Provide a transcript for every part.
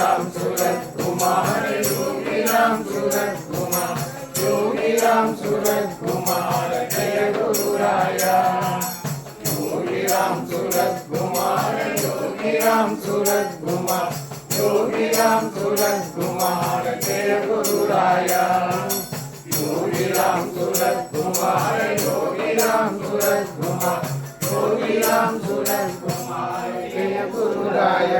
Ram Surat Yogi Ram Surat Kumar Yogi Ram Surat Kumar Yogi Ram Surat Kumar Yogi Ram Yogi Ram Surat Kumar Yogi Ram Surat Kumar Yogi Ram Surat Kumar Yogi Ram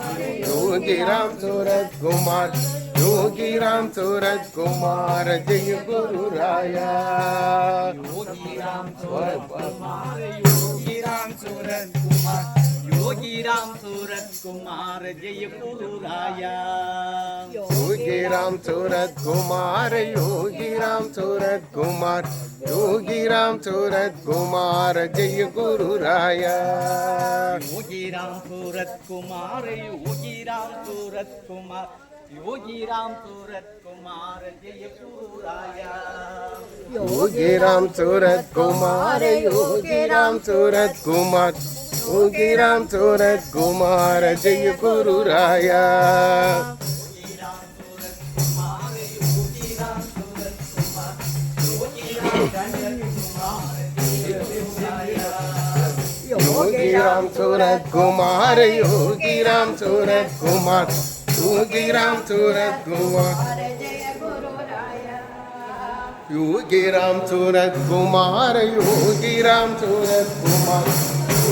Raya Yogiram Surat Kumar Yogiram Surat Kumar Jai Guru Raya Yogiram Surat Kumar Yogiram Surat Kumar Yogiram Surat Kumar Jai Guru Raya. Yogiram Surat Kumar Yogi Ram Surat Kumar Yogi Ram Surat Kumar Jai Guru Raya. Yogiram Surat Kumar Yogi Ram Surat Kumar Yogi Ram Surat Kumar Jai Guru Raya. Yogiram Surat Kumar Yogi Ram Surat Kumar Yogiram Surat Kumar Jai Guru Raya Yogiram Surat Kumar Yogiram Surat Kumar Yogiram Surat Kumar Jai Guru Raya Yogiram Surat Kumar Yogiram Surat Kumar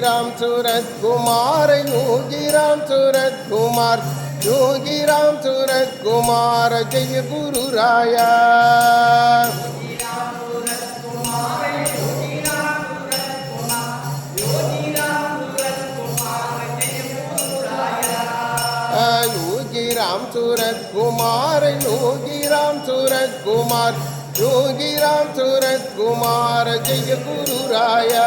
Yogiram Surat Kumar Yogiram Surat Kumar Yogiram Surat Kumar Jai Guru Raya Yogiram Surat Kumar Yogiram Surat Kumar Yogiram Surat Kumar Jai Guru Raya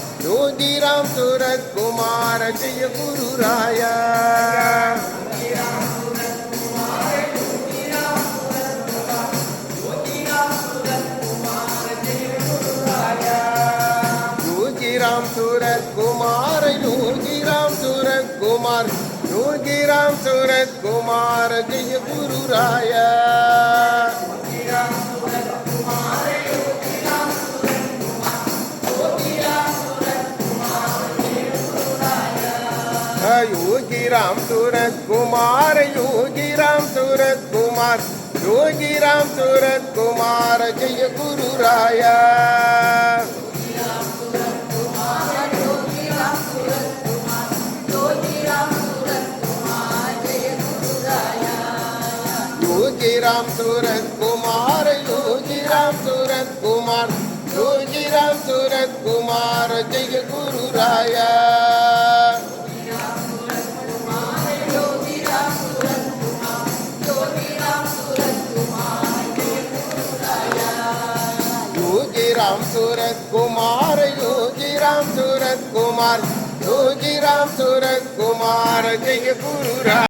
ജ്യോതിരാം സൂരത് Kumara Jaya ഗുരുരായ ജ്യോതിരാം സൂരത് Kumara ജ്യോതിരാം സൂരത് Kumar ജ്യോതിരാം സൂരത് Kumara Jaya ഗുരുരായ Yogiram Surat Kumar Yogi Ram Surat Kumar Yogi Ram Surat Kumar Jai Guru Raya. Yogiram Surat Kumar Yogi Ram Surat Kumar Yogi Ram Surat Kumar Jai Guru Raya. Surat Kumar Yogi Ram Surat Kumar Jai Guru Ram